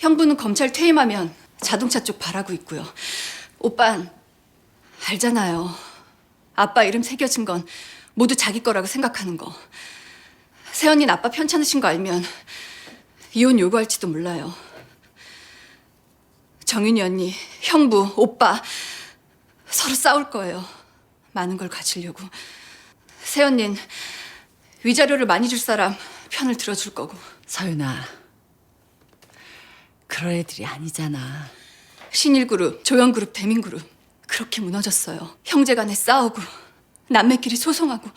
형부는 검찰 퇴임하면 자동차 쪽 바라고 있고요. 오빤 알잖아요. 아빠 이름 새겨진 건 모두 자기 거라고 생각하는 거. 새언니는 아빠 편찮으신 거 알면 이혼 요구할지도 몰라요. 정윤이 언니, 형부, 오빠 서로 싸울 거예요. 많은 걸 가지려고. 새언니는 위자료를 많이 줄 사람 편을 들어줄 거고. 서윤아, 그럴 애들이 아니잖아. 신일그룹, 조영그룹, 대민그룹 그렇게 무너졌어요. 형제간에 싸우고 남매끼리 소송하고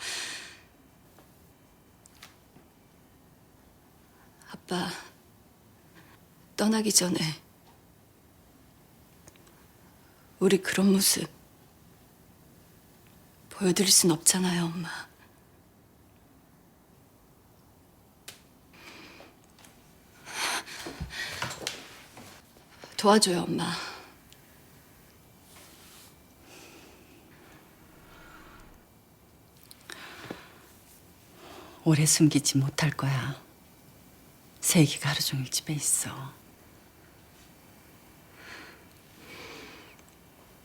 아빠 떠나기 전에 우리 그런 모습 보여드릴 순 없잖아요, 엄마. 도와줘요, 엄마. 오래 숨기지 못할 거야. 세기가 하루 종일 집에 있어.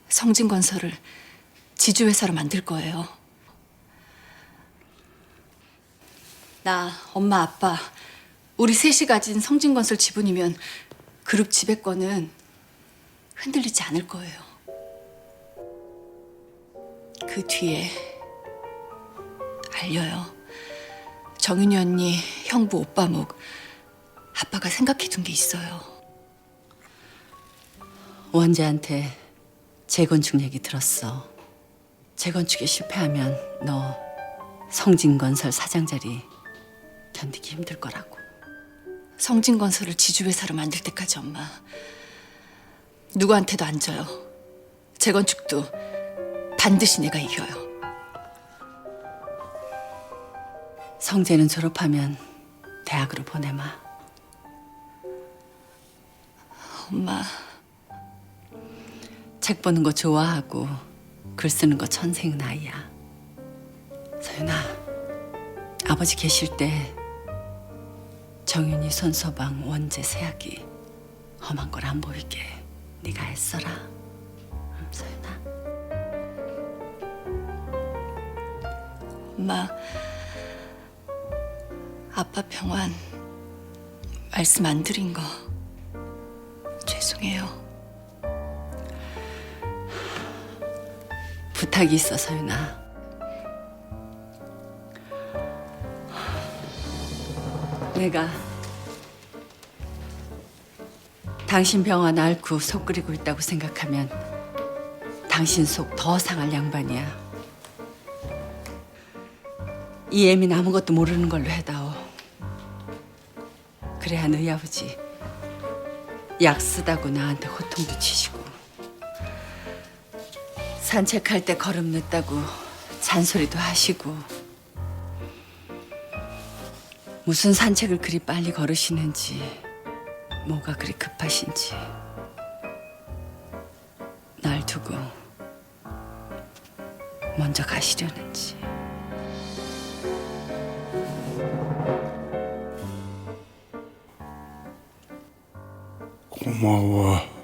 성진건설을 지주회사로 만들 거예요. 나, 엄마, 아빠, 우리 셋이 가진 성진건설 지분이면 그룹 지배권은 흔들리지 않을 거예요. 그 뒤에 알려요. 정윤이 언니, 형부, 오빠 목 아빠가 생각해 둔 게 있어요. 원재한테 재건축 얘기 들었어. 재건축에 실패하면 너 성진건설 사장 자리 견디기 힘들 거라고. 성진건설을 지주회사로 만들 때까지 엄마 누구한테도 안 져요. 재건축도 반드시 내가 이겨요. 성재는 졸업하면 대학으로 보내마. 엄마 책 보는 거 좋아하고 글 쓰는 거 천생 나이야. 서윤아, 아버지 계실 때 정윤이 손서방 원재 세학이 험한 걸 안 보이게 네가 애써라. 응, 서윤아. 엄마 아빠 병환 말씀 안 드린 거 죄송해요. 부탁이 있어 서윤아. 내가 당신 병원 앓고 속 끓이고 있다고 생각하면 당신 속 더 상할 양반이야. 이 애민 아무것도 모르는 걸로 해다오. 그래야 너희 아버지 약 쓰다고 나한테 호통도 치시고 산책할 때 걸음 늦다고 잔소리도 하시고 무슨 산책을 그리 빨리 걸으시는지 뭐가 그리 급하신지 날 두고 먼저 가시려는지 고마워.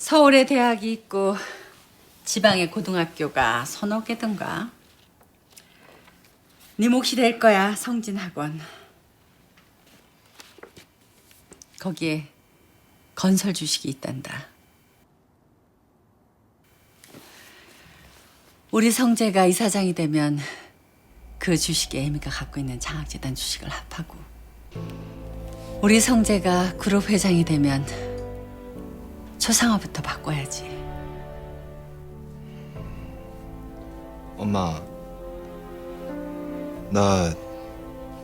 서울에 대학이 있고 지방에 고등학교가 서너 개던가. 네 몫이 될 거야 성진학원. 거기에 건설 주식이 있단다. 우리 성재가 이사장이 되면 그 주식에 애미가 갖고 있는 장학재단 주식을 합하고 우리 성재가 그룹 회장이 되면 초상화부터 바꿔야지. 엄마, 나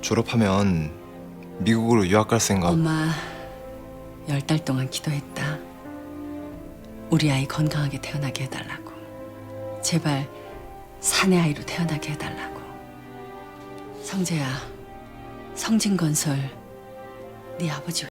졸업하면 미국으로 유학 갈 생각. 엄마 열 달 동안 기도했다. 우리 아이 건강하게 태어나게 해달라고. 제발 사내 아이로 태어나게 해달라고. 성재야, 성진건설 네 아버지